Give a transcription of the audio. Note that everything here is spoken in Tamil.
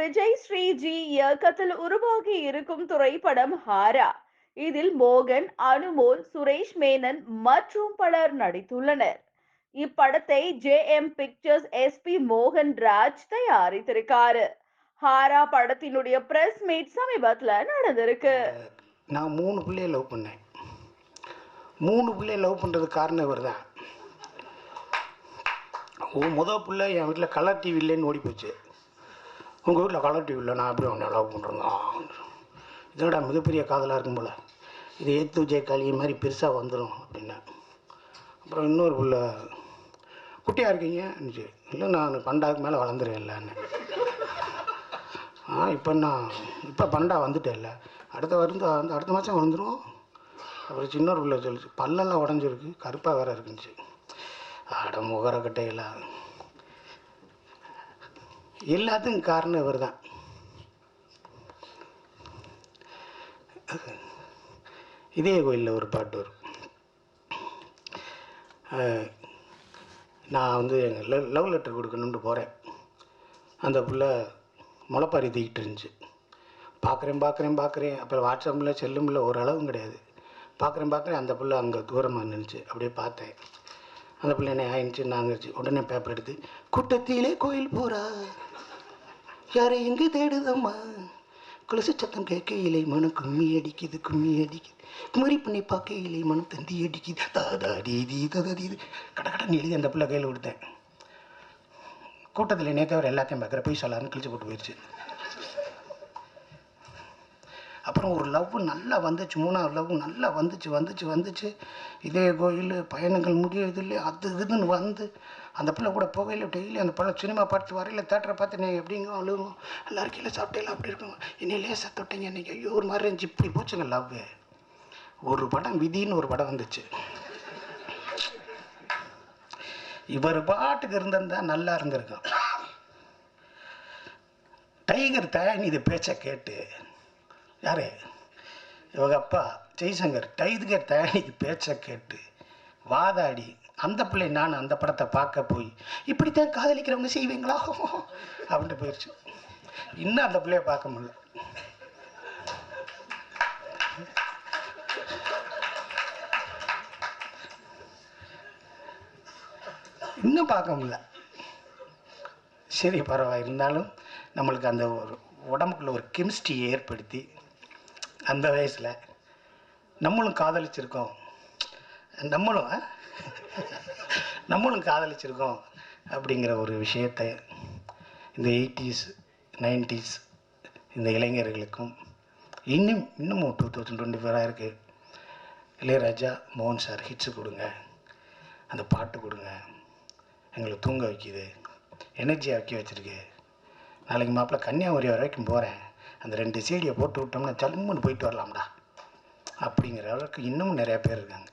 விஜய் ஸ்ரீஜி இயக்கத்தில் உருவாகி இருக்கும் திரைப்படம் ஹாரா. இதில் மோகன் அனுமோல் சுரேஷ் மேனன் மற்றும் பலர் நடித்துள்ளனர். இப்படத்தை ஜே எம் பிக்சர்ஸ் எஸ்பி மோகன் ராஜ் தயாரித்திருக்காரு. ஹாரா படத்தினுடைய பிரஸ் மீட் சமீபத்தில் நடந்திருக்கு. நான் மூணு பிள்ளைய லவ் பண்ணேன். மூணு பிள்ளைய லவ் பண்ணுறது காரணம் இவர் தான் முதல் பிள்ளை என் வீட்டில் கலர் டிவி இல்லைன்னு ஓடி போச்சு. உங்கள் வீட்டில் கலர் டிவி இல்லை நான் எப்படி உன்னை லவ் பண்ணுறேன் இதனடா மிகப்பெரிய காதலாக இருக்கும் போல். இது ஏத்து விஜய் காளி மாதிரி பெருசாக வந்துடும் அப்படின்னா. அப்புறம் இன்னொரு பிள்ளை குட்டியாக இருக்கீங்க? இல்லை நான் பண்டாவுக்கு மேலே வளர்ந்துருவேன் இல்லைன்னு ஆ இப்போ நான் இப்போ பண்டா வந்துட்டேன்ல. அடுத்த வந்து அடுத்த மாதம் வந்துடும் அப்புறம் சின்ன பிள்ளை சொல்லிச்சு பல்லெல்லாம் உடஞ்சிருக்கு கருப்பாக வேற இருக்குச்சு அட முகர கட்டையெல்லாம் எல்லாத்துக்கும் காரணம் இவர் தான் இதே கோயிலில் ஒரு பாட்டு வரும். நான் வந்து எங்கள் லவ் லவ் லெட்டர் கொடுக்கணுன்ட்டு போகிறேன் அந்த புள்ள முளைப்பாரி தூக்கிட்டு இருந்துச்சு. பார்க்குறேன் பார்க்குறேன் பார்க்குறேன் அப்புறம் வாட்ஸ்அப்பில் செல்லுமில்ல ஓரளவும் கிடையாது. பார்க்குறேன் பார்க்குறேன் அந்த புள்ள அங்கே தூரமாக நின்றுச்சு அப்படியே பார்த்தேன். அந்த பிள்ளை என்ன ஆயிடுச்சு நாங்கிருச்சு உடனே பேப்பர் எடுத்து கூட்டத்திலே கோயில் போகிறா யாரை எங்கே தேடுதம்மா? கொலுசு சத்தம் கேட்கையிலே மனம் கும்மி அடிக்குது கும்மி அடிக்குது. குமரி பண்ணி பார்க்கையிலே மனம் தந்தி அடிக்குது. தாதா தீதி ததா தீது கட கடன் எழுதி அந்த பிள்ளை கையில் கொடுத்தேன். கூட்டத்தில் நேற்றவர் எல்லாத்தையும் பார்க்குற போய் சொல்லாருன்னு கிழிச்சு போட்டு போயிடுச்சு அப்புறம் ஒரு லவ் நல்லா வந்துச்சு மூணாவது லவ் நல்லா வந்துச்சு வந்துச்சு வந்துச்சு. இதே கோயில் பயணங்கள் முடியுது இல்லையா அது இதுன்னு வந்து அந்த பிள்ளை கூட போகையில் டெய்லி அந்த படம் சினிமா பார்த்து வரையில் தேட்டரை பார்த்து நீ எப்படிங்க அழுகும் எல்லாரும் கீழே சாப்பிட்டேல அப்படி இருக்கும் என்னை லேசாக தொட்டீங்க இன்றைக்கி ஐயோ ஒரு மாதிரி இருந்துச்சு இப்படி போச்சுங்க லவ் ஒரு படம் விதின்னு ஒரு படம் வந்துச்சு. இவர் பாட்டுக்கு இருந்திருந்தா நல்லா இருந்திருக்கும். டைகர் தயானி இது பேச்சை கேட்டு யார்? இவங்க அப்பா ஜெய்சங்கர் டைதுகர் தயானி பேச்சை கேட்டு வாதாடி அந்த பிள்ளை நான் அந்த படத்தை பார்க்க போய் இப்படித்தான் காதலிக்கிறவங்க செய்வீங்களா? அப்படின்ட்டு போயிடுச்சு இன்னும் அந்த பிள்ளைய பார்க்க முடியல. இன்னும் பார்க்க முடியல. சரி பரவாயில்ல. இருந்தாலும் நம்மளுக்கு அந்த ஒரு உடம்புக்குள்ள ஒரு கெமிஸ்ட்ரி ஏற்படுத்தி அந்த வயசில் நம்மளும் காதலிச்சிருக்கோம். நம்மளும் நம்மளும் காதலிச்சிருக்கோம் அப்படிங்கிற ஒரு விஷயத்தை இந்த எயிட்டிஸ் நைன்டிஸ் இந்த இளைஞர்களுக்கும் இன்னும் இன்னமும் டூ தௌசண்ட் டுவெண்ட்டி ஃபோராக இருக்குது இளையராஜா மோகன் சார் ஹிட்ஸு கொடுங்க. அந்த பாட்டு கொடுங்க. எங்களை தூங்க வைக்கிது. எனர்ஜி வைக்க வச்சுருக்கு. நாளைக்கு மாப்பிள்ள கன்னியாகுமரி வரைக்கும் போகிறேன் அந்த ரெண்டு சீடியை போட்டு விட்டோம்னா ஜல்முன்னு போயிட்டு வரலாம்டா. அப்படிங்கிற அளவுக்கு இன்னமும் நிறையா பேர் இருக்காங்க.